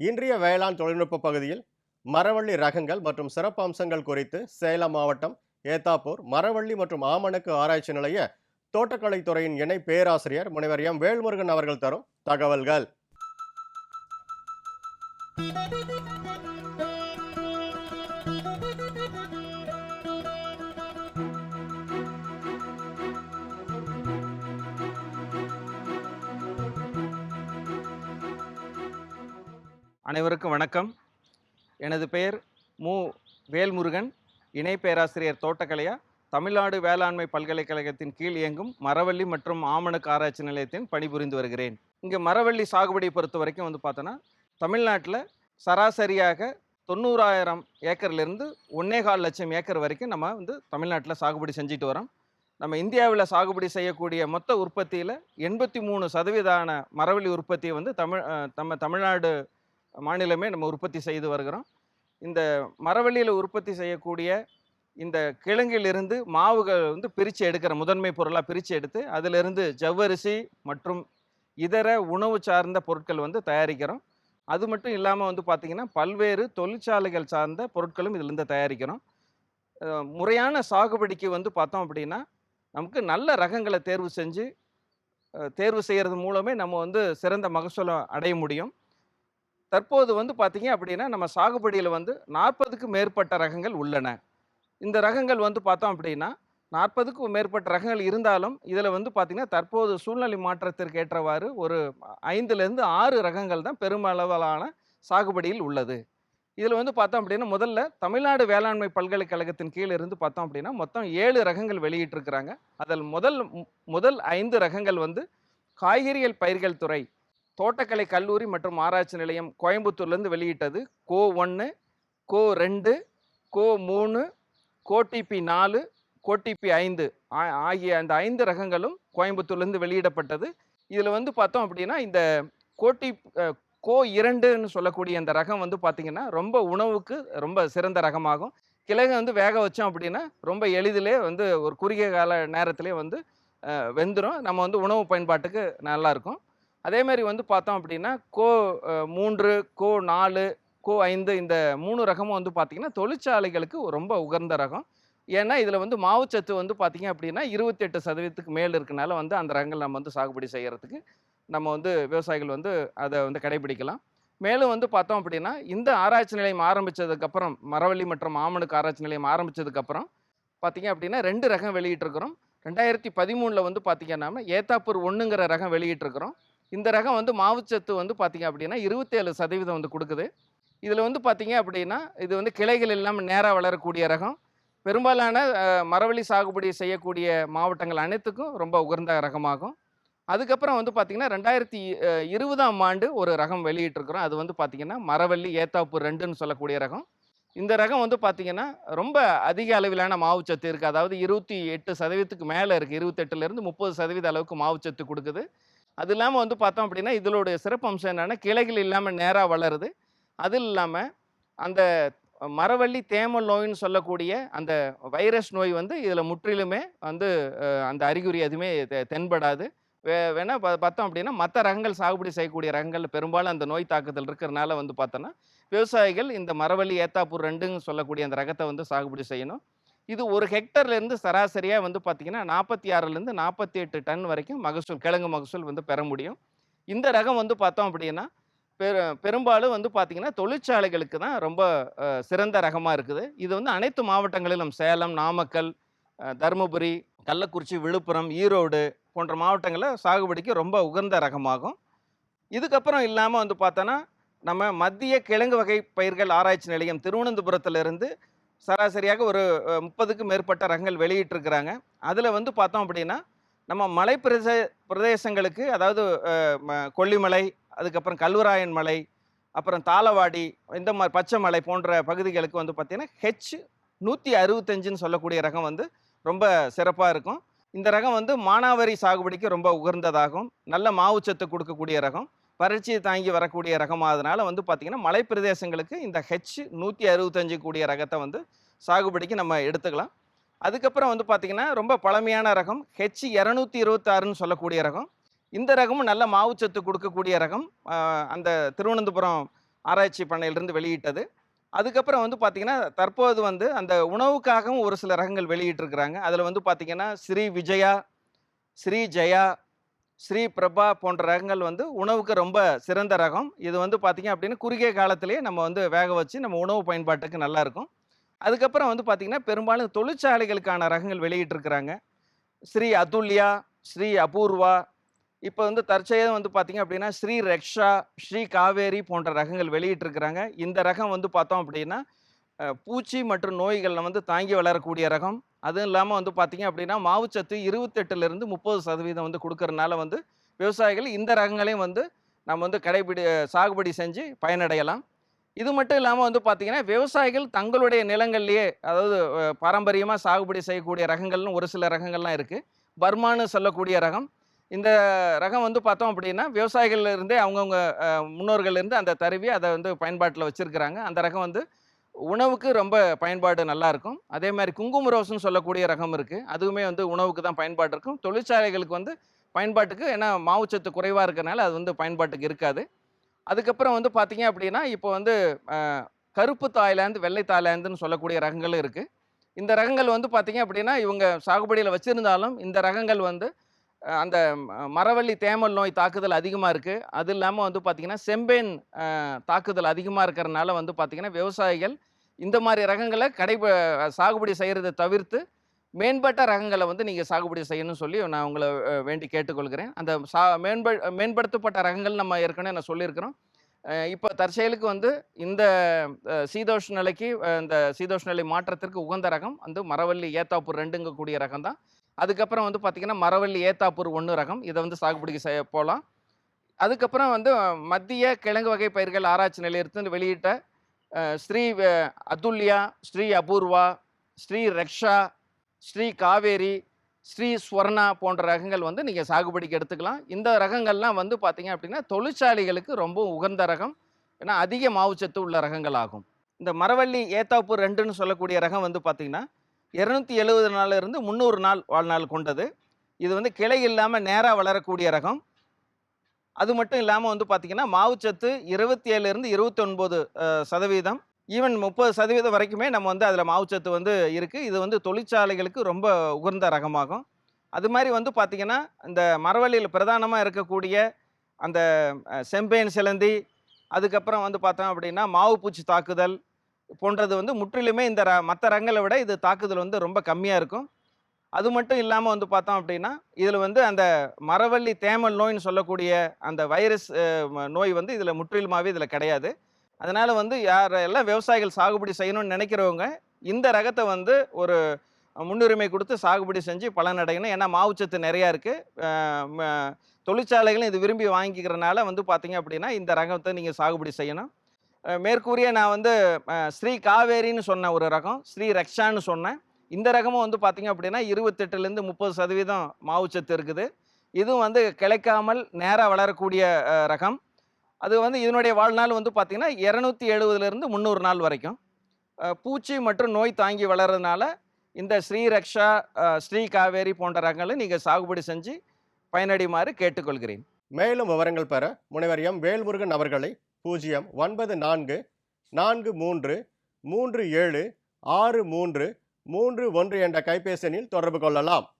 இன்றைய வேளாண் தொழில்நுட்ப பகுதியில் மரவள்ளி ரகங்கள் மற்றும் சிறப்பம்சங்கள் குறித்து சேலம் மாவட்டம் ஏத்தாப்பூர் மரவள்ளி மற்றும் ஆமணக்கு ஆராய்ச்சி நிலைய தோட்டக்கலைத்துறையின் இணை பேராசிரியர் முனைவர் எம். வேல்முருகன் அவர்கள் தரும் தகவல்கள். அனைவருக்கும் வணக்கம். எனது பெயர் மு. வேல்முருகன். இணை பேராசிரியர் தோட்டக்கலையா தமிழ்நாடு வேளாண்மை பல்கலைக்கழகத்தின் கீழ் இயங்கும் மரவள்ளி மற்றும் ஆமணக்கு ஆராய்ச்சி நிலையத்தின் பணிபுரிந்து வருகிறேன். இங்கே மரவள்ளி சாகுபடியை பொறுத்த வரைக்கும் வந்து பார்த்தோன்னா தமிழ்நாட்டில் சராசரியாக தொண்ணூறாயிரம் ஏக்கர்லேருந்து ஒன்னே கால் லட்சம் ஏக்கர் வரைக்கும் நம்ம வந்து தமிழ்நாட்டில் சாகுபடி செஞ்சுட்டு வரோம். நம்ம இந்தியாவில் சாகுபடி செய்யக்கூடிய மொத்த உற்பத்தியில் எண்பத்தி மூணு சதவீதான மரவள்ளி உற்பத்தியை வந்து தமிழ் நம்ம தமிழ்நாடு மாநிலமே நம்ம உற்பத்தி செய்து வருகிறோம். இந்த மரவள்ளியில் உற்பத்தி செய்யக்கூடிய இந்த கிழங்கிலிருந்து மாவுகள் வந்து பிரித்து எடுக்கிற முதன்மை பொருளாக பிரித்து எடுத்து அதிலிருந்து ஜவ்வரிசி மற்றும் இதர உணவு சார்ந்த பொருட்கள் வந்து தயாரிக்கிறோம். அது மட்டும் இல்லாமல் வந்து பார்த்திங்கன்னா பல்வேறு தொழிற்சாலைகள் சார்ந்த பொருட்களும் இதிலிருந்து தயாரிக்கிறோம். முறையான சாகுபடிக்கு வந்து பார்த்தோம் அப்படின்னா நமக்கு நல்ல ரகங்களை தேர்வு செஞ்சு தேர்வு செய்கிறது மூலமே நம்ம வந்து சிறந்த மகசூலை அடைய முடியும். தற்போது வந்து பார்த்தீங்க அப்படின்னா நம்ம சாகுபடியில் வந்து நாற்பதுக்கு மேற்பட்ட ரகங்கள் உள்ளன. இந்த ரகங்கள் வந்து பார்த்தோம் அப்படின்னா நாற்பதுக்கும் மேற்பட்ட ரகங்கள் இருந்தாலும் இதில் வந்து பார்த்திங்கன்னா தற்போது சூழ்நிலை மாற்றத்திற்கு ஏற்றவாறு ஒரு ஐந்துலேருந்து ஆறு ரகங்கள் தான் பெருமளவிலான சாகுபடியில் உள்ளது. இதில் வந்து பார்த்தோம் அப்படின்னா முதல்ல தமிழ்நாடு வேளாண்மை பல்கலைக்கழகத்தின் கீழே இருந்து பார்த்தோம் அப்படின்னா மொத்தம் ஏழு ரகங்கள் வெளியிட்டிருக்கிறாங்க. அதில் முதல் முதல் ஐந்து ரகங்கள் வந்து காய்கறிகள் பயிர்கள் துறை தோட்டக்கலை கல்லூரி மற்றும் ஆராய்ச்சி நிலையம் கோயம்புத்தூர்லேருந்து வெளியிட்டது. கோ ஒன்று கோ ரெண்டு கோ மூணு கோடிபி நாலு கோடிபி ஐந்து ஆ- ஆகிய அந்த ஐந்து ரகங்களும் கோயம்புத்தூர்லேருந்து வெளியிடப்பட்டது. இதில் வந்து பார்த்தோம் அப்படின்னா இந்த கோட்டி கோ இரண்டுன்னு சொல்லக்கூடிய அந்த ரகம் வந்து பார்த்திங்கன்னா ரொம்ப உணவுக்கு ரொம்ப சிறந்த ரகமாகும். கிழங்கு வந்து வேக வச்சோம் அப்படின்னா ரொம்ப எளிதிலே வந்து ஒரு குறுகிய கால நேரத்திலே வந்து வெந்துடும் நம்ம வந்து உணவு பயன்பாட்டுக்கு நல்லாயிருக்கும். அதே மாதிரி வந்து பார்த்தோம் அப்படின்னா கோ மூன்று கோ நாலு கோ ஐந்து இந்த மூணு ரகமும் வந்து பார்த்திங்கன்னா தொழிற்சாலைகளுக்கு ரொம்ப உகந்த ரகம். ஏன்னா இதில் வந்து மாவுச்சத்து வந்து பார்த்திங்க அப்படின்னா இருபத்தெட்டு சதவீதத்துக்கு மேல் இருக்கனால வந்து அந்த ரகங்கள் நம்ம வந்து சாகுபடி செய்கிறதுக்கு நம்ம வந்து விவசாயிகள் வந்து அதை வந்து கடைபிடிக்கலாம். மேலும் வந்து பார்த்தோம் அப்படின்னா இந்த ஆராய்ச்சி நிலையம் ஆரம்பித்ததுக்கப்புறம் மரவள்ளி மற்றும் மாமனுக்கு ஆராய்ச்சி நிலையம் ஆரம்பித்ததுக்கப்புறம் பார்த்திங்க அப்படின்னா ரெண்டு ரகம் வெளியிட்டிருக்கிறோம். ரெண்டாயிரத்தி பதிமூணில் வந்து பார்த்தீங்கன்னா ஏத்தாப்பூர் ஒன்றுங்கிற ரகம் வெளியிட்டிருக்கிறோம். இந்த ரகம் வந்து மாவுச்சத்து வந்து பார்த்திங்க அப்படின்னா இருபத்தேழு சதவீதம் வந்து கொடுக்குது. இதில் வந்து பார்த்தீங்க அப்படின்னா இது வந்து கிளைகள் இல்லாமல் நேராக வளரக்கூடிய ரகம். பெரும்பாலான மரவள்ளி சாகுபடி செய்யக்கூடிய மாவட்டங்கள் அனைத்துக்கும் ரொம்ப உகந்த ரகமாகும். அதுக்கப்புறம் வந்து பார்த்திங்கன்னா ரெண்டாயிரத்தி இருபதாம் ஆண்டு ஒரு ரகம் வெளியிட்டிருக்கிறோம். அது வந்து பார்த்திங்கன்னா மரவள்ளி ஏத்தாப்பு ரெண்டுன்னு சொல்லக்கூடிய ரகம். இந்த ரகம் வந்து பார்த்திங்கன்னா ரொம்ப அதிக அளவிலான மாவுச்சத்து இருக்குது அதாவது இருபத்தி எட்டு சதவீதத்துக்கு மேலே இருக்குது இருபத்தெட்டுலேருந்து முப்பது சதவீத அளவுக்கு மாவுச்சத்து கொடுக்குது. அது இல்லாமல் வந்து பார்த்தோம் அப்படின்னா இதனுடைய சிறப்பு அம்சம் என்னென்னா கிளைகள் இல்லாமல் நேராக வளருது. அது இல்லாமல் அந்த மரவள்ளி தேமல் நோயின்னு சொல்லக்கூடிய அந்த வைரஸ் நோய் வந்து இதில் முற்றிலுமே வந்து அந்த அறிகுறி எதுவுமே தெ- தென்படாது. வே வேணா பார்த்தோம் அப்படின்னா மற்ற ரகங்கள் சாகுபடி செய்யக்கூடிய ரகங்கள் பெரும்பாலும் அந்த நோய் தாக்குதல் இருக்கிறனால வந்து பார்த்தோன்னா விவசாயிகள் இந்த மரவள்ளி ஏத்தாப்பூர் ரெண்டுன்னு சொல்லக்கூடிய அந்த ரகத்தை வந்து சாகுபடி செய்யணும். இது ஒரு ஹெக்டர்லேருந்து சராசரியாக வந்து பார்த்திங்கன்னா நாற்பத்தி ஆறுலேருந்து நாற்பத்தி எட்டு டன் வரைக்கும் மகசூல் கிழங்கு மகசூல் வந்து பெற முடியும். இந்த ரகம் வந்து பார்த்தோம் அப்படின்னா பெரு பெரும்பாலும் வந்து பார்த்திங்கன்னா தொழிற்சாலைகளுக்கு தான் ரொம்ப சிறந்த ரகமாக இருக்குது. இது வந்து அனைத்து மாவட்டங்களிலும் சேலம் நாமக்கல் தருமபுரி கள்ளக்குறிச்சி விழுப்புரம் ஈரோடு போன்ற மாவட்டங்களில் சாகுபடிக்கு ரொம்ப உகந்த ரகமாகும். இதுக்கப்புறம் இல்லாமல் வந்து பார்த்தோன்னா நம்ம மத்திய கிழங்கு வகை பயிர்கள் ஆராய்ச்சி நிலையம் திருவனந்தபுரத்திலிருந்து சராசரியாக ஒரு முப்பதுக்கு முப்பதுக்கும் மேற்பட்ட ரகங்கள் வெளியிட்டிருக்கிறாங்க. அதில் வந்து பார்த்தோம் அப்படின்னா நம்ம மலை பிரதே பிரதேசங்களுக்கு அதாவது ம- கொல்லிமலை அதுக்கப்புறம் கல்வராயன் மலை அப்புறம் தாளவாடி இந்த மாதிரி பச்சை மலை போன்ற பகுதிகளுக்கு வந்து பார்த்திங்கன்னா ஹெச் நூற்றி அறுபத்தஞ்சுன்னு சொல்லக்கூடிய ரகம் வந்து ரொம்ப சிறப்பாக இருக்கும். இந்த ரகம் வந்து மானாவரி சாகுபடிக்கு ரொம்ப உகர்ந்ததாகும் நல்ல மாவுச்சத்து கொடுக்கக்கூடிய ரகம். வறட்சியை தாங்கி வரக்கூடிய ரகமாதனால வந்து பார்த்திங்கன்னா மலை பிரதேசங்களுக்கு இந்த ஹெச் நூற்றி அறுபத்தஞ்சு கூடிய ரகத்தை வந்து சாகுபடிக்கு நம்ம எடுத்துக்கலாம். அதுக்கப்புறம் வந்து பார்த்திங்கன்னா ரொம்ப பழமையான ரகம் ஹெச் இரநூத்தி இருபத்தாறுன்னு சொல்லக்கூடிய ரகம். இந்த ரகமும் நல்ல மாவுச்சத்து கொடுக்கக்கூடிய ரகம் அந்த திருவனந்தபுரம் ஆராய்ச்சி பண்ணையிலிருந்து வெளியிட்டது. அதுக்கப்புறம் வந்து பார்த்திங்கன்னா தற்போது வந்து அந்த உணவுக்காகவும் ஒரு சில ரகங்கள் வெளியிட்டிருக்கிறாங்க. அதில் வந்து பார்த்திங்கன்னா ஸ்ரீ விஜயா ஸ்ரீ ஜெயா ஸ்ரீ பிரபா போன்ற ரகங்கள் வந்து உணவுக்கு ரொம்ப சிறந்த ரகம். இது வந்து பார்த்திங்க அப்படின்னா குறுகிய காலத்திலேயே நம்ம வந்து வேக வச்சு நம்ம உணவு பயன்பாட்டுக்கு நல்லாயிருக்கும் அதுக்கப்புறம் வந்து பார்த்திங்கன்னா பெரும்பாலும் தொழிற்சாலைகளுக்கான ரகங்கள் வெளியிட்டிருக்கிறாங்க. ஸ்ரீ அதுல்யா ஸ்ரீ அபூர்வா இப்போ வந்து தற்செயலும் வந்து பார்த்திங்க அப்படின்னா ஸ்ரீ ரக்ஷா ஸ்ரீ காவேரி போன்ற ரகங்கள் வெளியிட்டிருக்கிறாங்க. இந்த ரகம் வந்து பார்த்தோம் அப்படின்னா பூச்சி மற்றும் நோய்களில் வந்து தாங்கி வளரக்கூடிய ரகம். அதுவும் இல்லாமல் வந்து பார்த்திங்க அப்படின்னா மாவுச்சத்து இருபத்தெட்டுலேருந்து முப்பது சதவீதம் வந்து கொடுக்கறனால வந்து விவசாயிகள் இந்த ரகங்களையும் வந்து நம்ம வந்து கடைபிடி சாகுபடி செஞ்சு பயனடையலாம். இது மட்டும் இல்லாமல் வந்து பார்த்திங்கன்னா விவசாயிகள் தங்களுடைய நிலங்கள்லேயே அதாவது பாரம்பரியமாக சாகுபடி செய்யக்கூடிய ரகங்கள்னு ஒரு சில ரகங்கள்லாம் இருக்குது பர்மான்னு சொல்லக்கூடிய ரகம். இந்த ரகம் வந்து பார்த்தோம் அப்படின்னா விவசாயிகள்லேருந்தே அவங்கவுங்க முன்னோர்கள்லேருந்து அந்த தருவி அதை வந்து பயன்பாட்டில் வச்சுருக்கிறாங்க. அந்த ரகம் வந்து உணவுக்கு ரொம்ப பயன்பாடு நல்லாயிருக்கும் அதே மாதிரி குங்கும ரோஸ்னு சொல்லக்கூடிய ரகம் இருக்குது அதுவுமே வந்து உணவுக்கு தான் பயன்பாடு இருக்கும். தொழிற்சாலைகளுக்கு வந்து பயன்பாட்டுக்கு ஏன்னா மாவுச்சத்து குறைவாக இருக்கிறனால அது வந்து பயன்பாட்டுக்கு இருக்காது. அதுக்கப்புறம் வந்து பார்த்தீங்க அப்படின்னா இப்போ வந்து கருப்பு தாய்லாந்து வெள்ளை தாய்லாந்துன்னு சொல்லக்கூடிய ரகங்களும் இருக்குது இந்த ரகங்கள் வந்து பார்த்திங்க அப்படின்னா இவங்க சாகுபடியில் வச்சுருந்தாலும் இந்த ரகங்கள் வந்து அந்த மரவள்ளி தேமல் நோய் தாக்குதல் அதிகமாக இருக்குது அது இல்லாமல் வந்து பார்த்திங்கன்னா செம்பேன் தாக்குதல் அதிகமாக இருக்கிறனால வந்து பார்த்திங்கன்னா விவசாயிகள் இந்த மாதிரி ரகங்களை கடை சாகுபடி செய்கிறத தவிர்த்து மேம்பட்ட ரகங்களை வந்து நீங்கள் சாகுபடி செய்யணும்னு சொல்லி நான் உங்களை வேண்டி கேட்டுக்கொள்கிறேன். அந்த சா மேம்ப மேம்படுத்தப்பட்ட ரகங்கள் நம்ம ஏற்கனவே நான் சொல்லியிருக்கிறோம். இப்போ தற்செயலுக்கு வந்து இந்த அஹ், சீதோஷ் நிலைக்கு இந்த சீதோஷ் நிலை மாற்றத்திற்கு உகந்த ரகம் வந்து மரவள்ளி ஏத்தாப்பூர் ரெண்டுங்கக்கூடிய ரகம் தான் அதுக்கப்புறம் வந்து பார்த்திங்கன்னா மரவள்ளி ஏத்தாப்பூர் ஒன்று ரகம். இதை வந்து சாகுபடிக்கு செய்ய போகலாம் அதுக்கப்புறம் வந்து மத்திய கிழங்கு வகை பயிர்கள் ஆராய்ச்சி நிலையத்திலிருந்து வெளியிட்ட ஸ்ரீ அதுல்யா ஸ்ரீ அபூர்வா ஸ்ரீ ரக்ஷா ஸ்ரீ காவேரி ஸ்ரீ ஸ்வர்ணா போன்ற ரகங்கள் வந்து நீங்கள் சாகுபடிக்கு எடுத்துக்கலாம். இந்த ரகங்கள்லாம் வந்து பார்த்தீங்க அப்படின்னா தொழிற்சாலைகளுக்கு ரொம்ப உகந்த ரகம். ஏன்னா அதிக மாவுச்சத்து உள்ள ரகங்கள் ஆகும் இந்த மரவள்ளி ஏத்தாப்பூர் ரெண்டுன்னு சொல்லக்கூடிய ரகம் வந்து பார்த்திங்கன்னா இரநூத்தி எழுபது நாளிலிருந்து முந்நூறு நாள் வாழ்நாள் கொண்டது. இது வந்து கிளை இல்லாமல் நேராக வளரக்கூடிய ரகம். அது மட்டும் இல்லாமல் வந்து பார்த்திங்கன்னா மாவுச்சத்து இருபத்தி ஏழுலேருந்து இருபத்தொன்பது சதவீதம். ஈவன் முப்பது சதவீதம் வரைக்குமே நம்ம வந்து அதில் மாவுச்சத்து வந்து இருக்குது இது வந்து தொழிற்சாலைகளுக்கு ரொம்ப உகந்த ரகமாகும். அது மாதிரி வந்து பார்த்திங்கன்னா இந்த மரவள்ளியில் பிரதானமாக இருக்கக்கூடிய அந்த செம்பேன் சிலந்தி அதுக்கப்புறம் வந்து பார்த்தோம் அப்படின்னா மாவு பூச்சி தாக்குதல் போன்றது வந்து முற்றிலுமே இந்த ர மற்ற ரகங்களை விட இது தாக்குதல் வந்து ரொம்ப கம்மியாக இருக்கும். அது மட்டும் இல்லாமல் வந்து பார்த்தோம் அப்படின்னா இதில் வந்து அந்த மரவள்ளி தேமல் நோய்னு சொல்லக்கூடிய அந்த வைரஸ் நோய் வந்து இதில் முற்றிலுமாகவே இதில் கிடையாது. அதனால் வந்து யார் எல்லாம் விவசாயிகள் சாகுபடி செய்யணும்னு நினைக்கிறவங்க இந்த ரகத்தை வந்து ஒரு முன்னுரிமை கொடுத்து சாகுபடி செஞ்சு பலனடையணும். ஏன்னா மாவுச்சத்து நிறையா இருக்குது தொழிற்சாலைகளும் இது விரும்பி வாங்கிக்கிறனால வந்து பார்த்திங்க அப்படின்னா இந்த ரகத்தை நீங்கள் சாகுபடி செய்யணும். மேற்கூறிய நான் வந்து ஸ்ரீ காவேரின்னு சொன்ன ஒரு ரகம் ஸ்ரீ ரக்ஷான்னு சொன்னேன். இந்த ரகமும் வந்து பார்த்திங்க அப்படின்னா இருபத்தெட்டுலேருந்து முப்பது சதவீதம் மாவுச்சத்து இருக்குது. இதுவும் வந்து கிளைக்காமல் நேராக வளரக்கூடிய ரகம். அது வந்து இதனுடைய வாழ்நாள் வந்து பார்த்திங்கன்னா இரநூத்தி எழுபதுலேருந்து முந்நூறு நாள் வரைக்கும். பூச்சி மற்றும் நோய் தாங்கி வளர்றதுனால இந்த ஸ்ரீ ரக்ஷா ஸ்ரீ காவேரி போன்ற ரகங்களை நீங்கள் சாகுபடி செஞ்சு பயனடையுமாறு கேட்டுக்கொள்கிறேன். மேலும் விவரங்கள் பெற முனைவர் எம். வேல்முருகன் அவர்களை பூஜ்ஜியம் ஒன்பது நான்கு நான்கு மூன்று மூன்று ஏழு ஆறு மூன்று மூன்று ஒன்று என்ற கைபேசி எண்ணில் தொடர்பு கொள்ளலாம்.